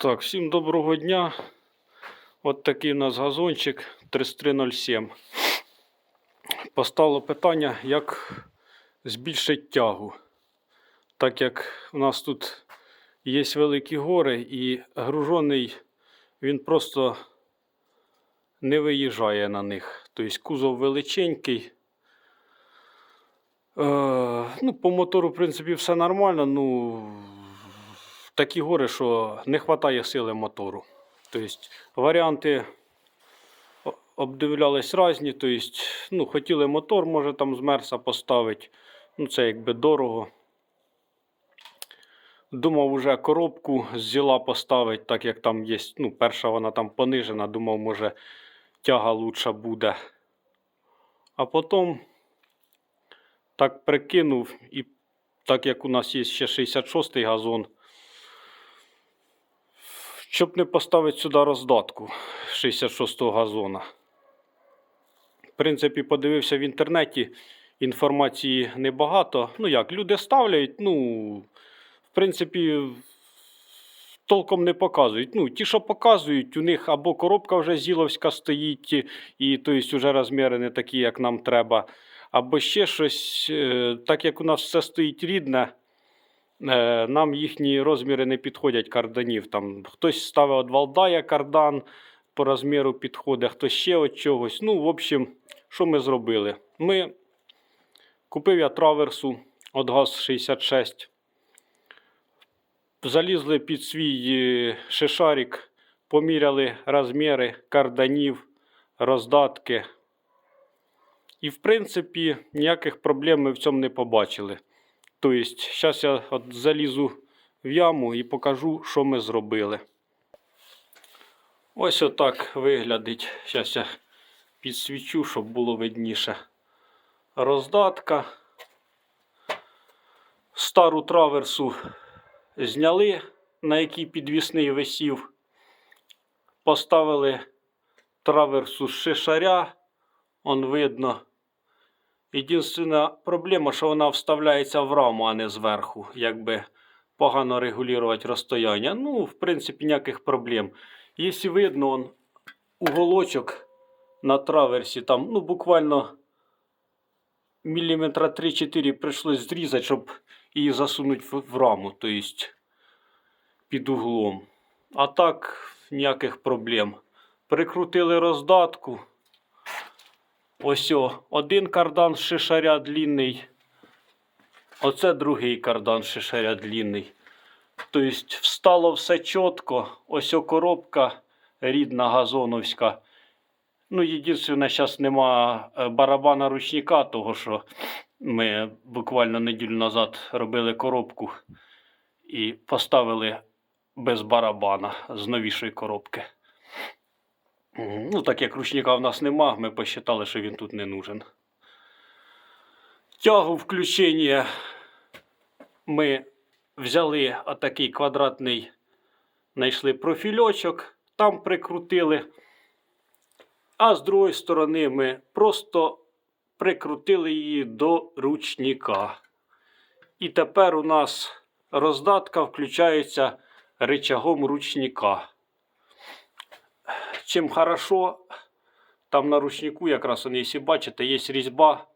Так, всім доброго дня. От такий у нас газончик 3307. Постало питання, як збільшити тягу. Так як у нас тут є великі гори і гружений він просто не виїжджає на них. Тобто кузов величенький. Е, ну, по мотору, в принципі, все нормально. Ну, такі гори, що не вистачає сили мотору. Тобто варіанти обдивлялись різні. Тобто, ну, хотіли мотор, може там з Мерса поставити. Ну, це якби дорого. Думав уже коробку з зіла поставити, так як там є. Ну, перша вона там понижена. Думав, може тяга лучша буде. А потім так прикинув, і так як у нас є ще 66-й газон, щоб не поставити сюди роздатку 66-го газона. В принципі, подивився в інтернеті, інформації небагато. Ну як, люди ставлять, ну, в принципі, толком не показують. Ну, ті, що показують, у них або коробка вже зіловська стоїть, і тобто вже розміри не такі, як нам треба, або ще щось. Е, Так як у нас все стоїть рідне, нам їхні розміри не підходять карданів. Там хтось ставить від Валдая кардан по розміру підходить, хтось ще від чогось. Ну, в общем, що ми зробили? Ми купив я траверсу від ГАЗ-66. Залізли під свій е, шишарик, поміряли розміри карданів, роздатки. І, в принципі, ніяких проблем ми в цьому не побачили. Тобто, зараз я от залізу в яму і покажу, що ми зробили. Ось отак виглядить. Зараз я підсвічу, щоб було видніше. Роздатка. Стару траверсу зняли, на якій підвісний висів. Поставили траверсу з шишаря. Он видно. Єдина проблема, що вона вставляється в раму, а не зверху. Якби погано регулювати розстояння. Ну, в принципі, ніяких проблем. Якщо видно, он уголочок на траверсі, там, ну, буквально міліметра 3-4 прийшлось зрізати, щоб її засунути в, в раму, тобто під углом. А так, ніяких проблем. Прикрутили роздатку. Ось о, один кардан шишаря длінний. Оце другий кардан шишаря длінний. Тобто встало все чітко. Ось о коробка рідна газоновська. Ну, єдине, зараз нема е, барабана ручника, того що ми буквально неділю назад робили коробку і поставили без барабана з новішої коробки. Ну, так як ручника в нас нема, ми посчитали, що він тут не нужен. Тягу включення ми взяли отакий квадратний, знайшли профільочок, там прикрутили. А з другої сторони ми просто прикрутили її до ручника. І тепер у нас роздатка включається рычагом ручника. Чим хорошо, там на ручнику, якраз, якщо бачите, є різьба,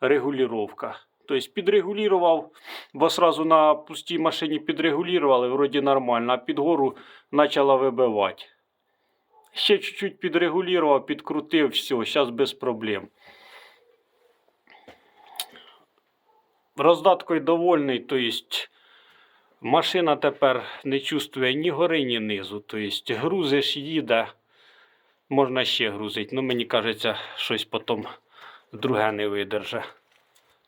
регулювання. Тобто підрегулював, бо сразу на пустій машині підрегулювали, вроді нормально, а під гору почала вибивати. Ще чуть-чуть підрегулював, підкрутив, все, зараз без проблем. Роздаткою довольний, то есть машина тепер не чувствує ні гори, ні низу. Тобто грузиш, їде, можна ще грузити. Ну, мені кажеться, щось потім друге не видерже.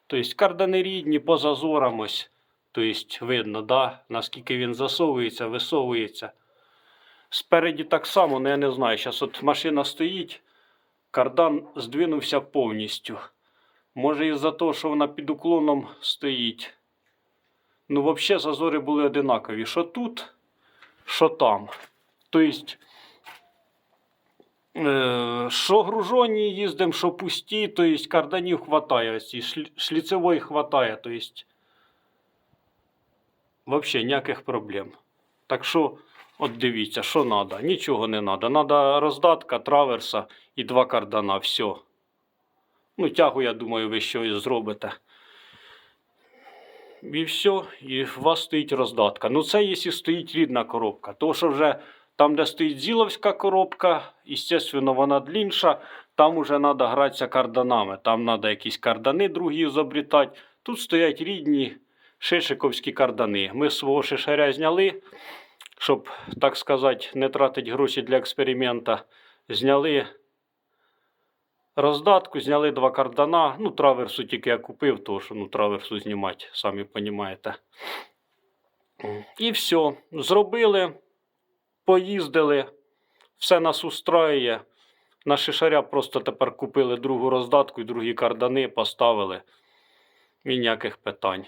Тобто кардани рідні по зазорам. Тобто видно, да, наскільки він засовується, висовується. Спереді так само, ну я не знаю. Зараз от машина стоїть, кардан здвинувся повністю. Може із-за того, що вона під уклоном стоїть. Ну, взагалі, зазори були одинакові. Що тут, що там. Тобто, що гружоні їздимо, що пусті, тобто карданів хватає, шліцевої хватає. Тобто, взагалі ніяких проблем. Так що, от дивіться, що треба. Нічого не треба. Треба роздатка, траверса і два кардана. Все. Ну, тягу, я думаю, ви щось зробите. І все, і у вас стоїть роздатка. Ну, це якщо стоїть рідна коробка. То, що вже там, де стоїть зіловська коробка, естественно, вона длінша, там уже треба гратися карданами. Там треба якісь кардани другі зобрітати. Тут стоять рідні шишиковські кардани. Ми свого шишаря зняли, щоб, так сказати, не тратити гроші для експеримента. Зняли роздатку, зняли два кардана. Ну, траверсу тільки я купив, тому що ну, траверсу знімати, самі розумієте. І все. Зробили, поїздили, все нас устраює. На шишаря просто тепер купили другу роздатку і другі кардани, поставили. І ніяких питань.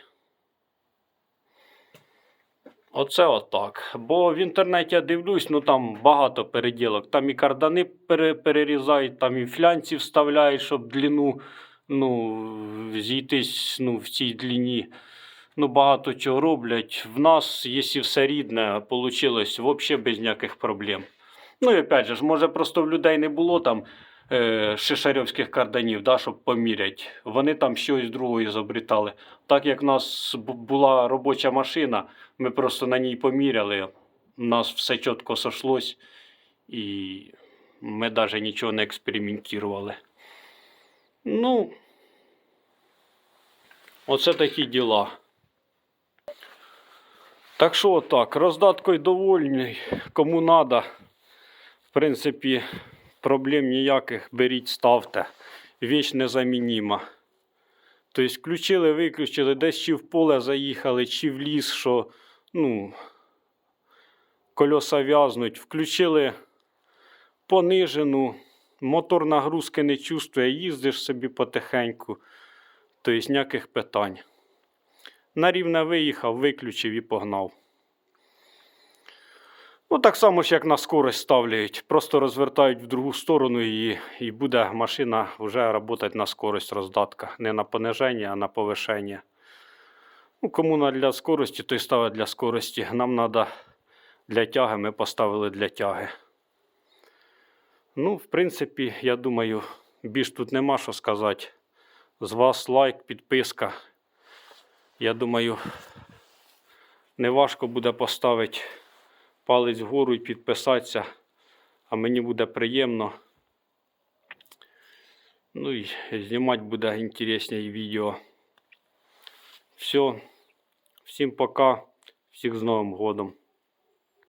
Оце отак. Бо в інтернеті я дивлюсь, ну там багато переділок. Там і кардани перерізають, там і флянці вставляють, щоб длину ну, зійтись ну, в цій длині. Ну, багато чого роблять. В нас, якщо все рідне, вийшло взагалі без ніяких проблем. Ну і опять же, може, просто в людей не було там е, шишарьовських карданів, да, щоб поміряти. Вони там щось другого зобрітали. Так як в нас була робоча машина, ми просто на ній поміряли. У нас все чітко сошлось, і ми навіть нічого не експериментували. Ну, оце такі діла. Так що отак, роздаткою довольний, кому треба. В принципі, проблем ніяких беріть, ставте. Віч незамініма. Тобто включили, виключили, десь чи в поле заїхали, чи в ліс, що ну, кольоса в'язнуть. Включили понижену, мотор нагрузки не чувствує, їздиш собі потихеньку. Тобто ніяких питань. На рівне виїхав, виключив і погнав. Ну, так само ж, як на скорость ставляють. Просто розвертають в другу сторону і, і буде машина вже працювати на скорость роздатка. Не на пониження, а на повишення. Ну, кому на для скорості, той ставить для скорості. Нам треба для тяги, ми поставили для тяги. Ну, в принципі, я думаю, більш тут нема що сказати. З вас лайк, підписка. Я думаю, неважко буде поставити палець вгору і підписатися, а мені буде приємно. Ну і знімати буде інтересне відео. Все. Всім пока. Всіх з Новим годом.